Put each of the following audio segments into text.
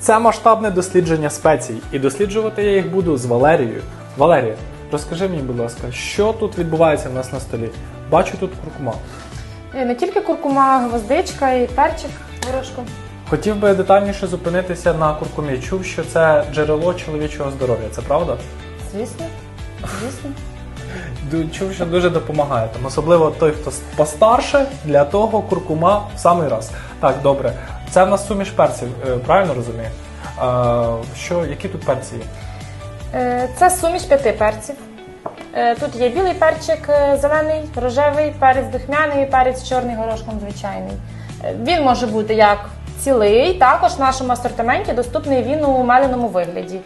Це масштабне дослідження спецій, і досліджувати я їх буду з Валерією. Валерія, розкажи мені, будь ласка, що тут відбувається в нас на столі? Бачу тут куркума. Е, Не тільки куркума, гвоздичка і перчик горошком. Хотів би детальніше зупинитися на куркумі. Чув, що це джерело чоловічого здоров'я. Це правда? Звісно, звісно. Чув, що дуже допомагає. Там особливо той, хто постарше, для того куркума в самий раз. Так, добре. Це в нас суміш перців, е, правильно розумію? Що, які тут перці є? Е, Це суміш п'яти перців. Е, Тут є білий перчик, зелений, рожевий, перець духмяний перець чорний горошком звичайний. Він може бути як цілий, також в нашому асортименті доступний він у меленому вигляді.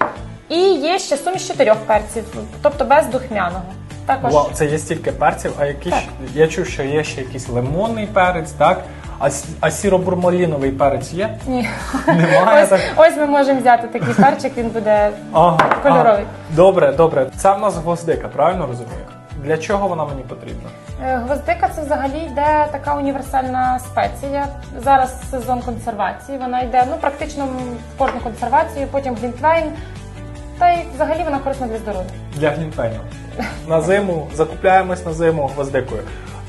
І є ще суміш чотирьох перців, тобто без духмяного. Також Вау, це є стільки перців, а які Так. я чув, що є ще якийсь лимонний перець, так? А, с- а сіробурмаліновий перець є? ні. Немає Ось, так. ось ми можемо взяти такий перчик, він буде Ага, кольоровий. ага. Добре, добре. Це в нас гвоздика, правильно розумію? Для чого вона мені потрібна? Е, Гвоздика це взагалі йде така універсальна спеція. Зараз сезон консервації. Вона йде ну практично в кожну консервацію, потім глінтвейн. Та й взагалі вона корисна для здоров'я. Для глінтвейну. На зиму закупляємось на зиму гвоздикою.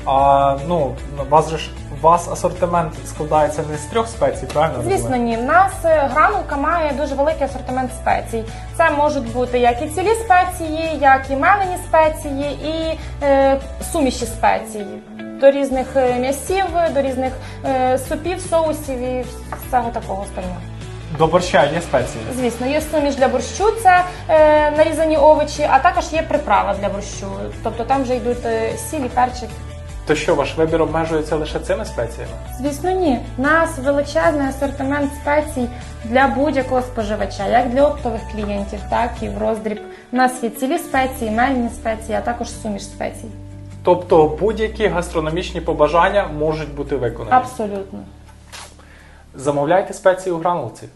А ну, вас же ж вас асортимент складається не з трьох спецій, правильно? Звісно, ні. В нас е, гранулка має дуже великий асортимент спецій. Це можуть бути як і цілі спеції, як і мелені спеції, і е, суміші спеції. До різних е, м'ясів, до різних е, супів, соусів і всього такого остального. До борща є спеції. Звісно, є суміш для борщу, це е, нарізані овочі, а також є приправа для борщу. Тобто там вже йдуть е, сіль і перчик. То що, ваш вибір обмежується лише цими спеціями? Звісно, ні. У нас величезний асортимент спецій для будь-якого споживача, як для оптових клієнтів, так і в роздріб. У нас є цілі спеції, мельні спеції, а також суміш спецій. Тобто будь-які гастрономічні побажання можуть бути виконані. Абсолютно. Замовляйте спеції у гранулці.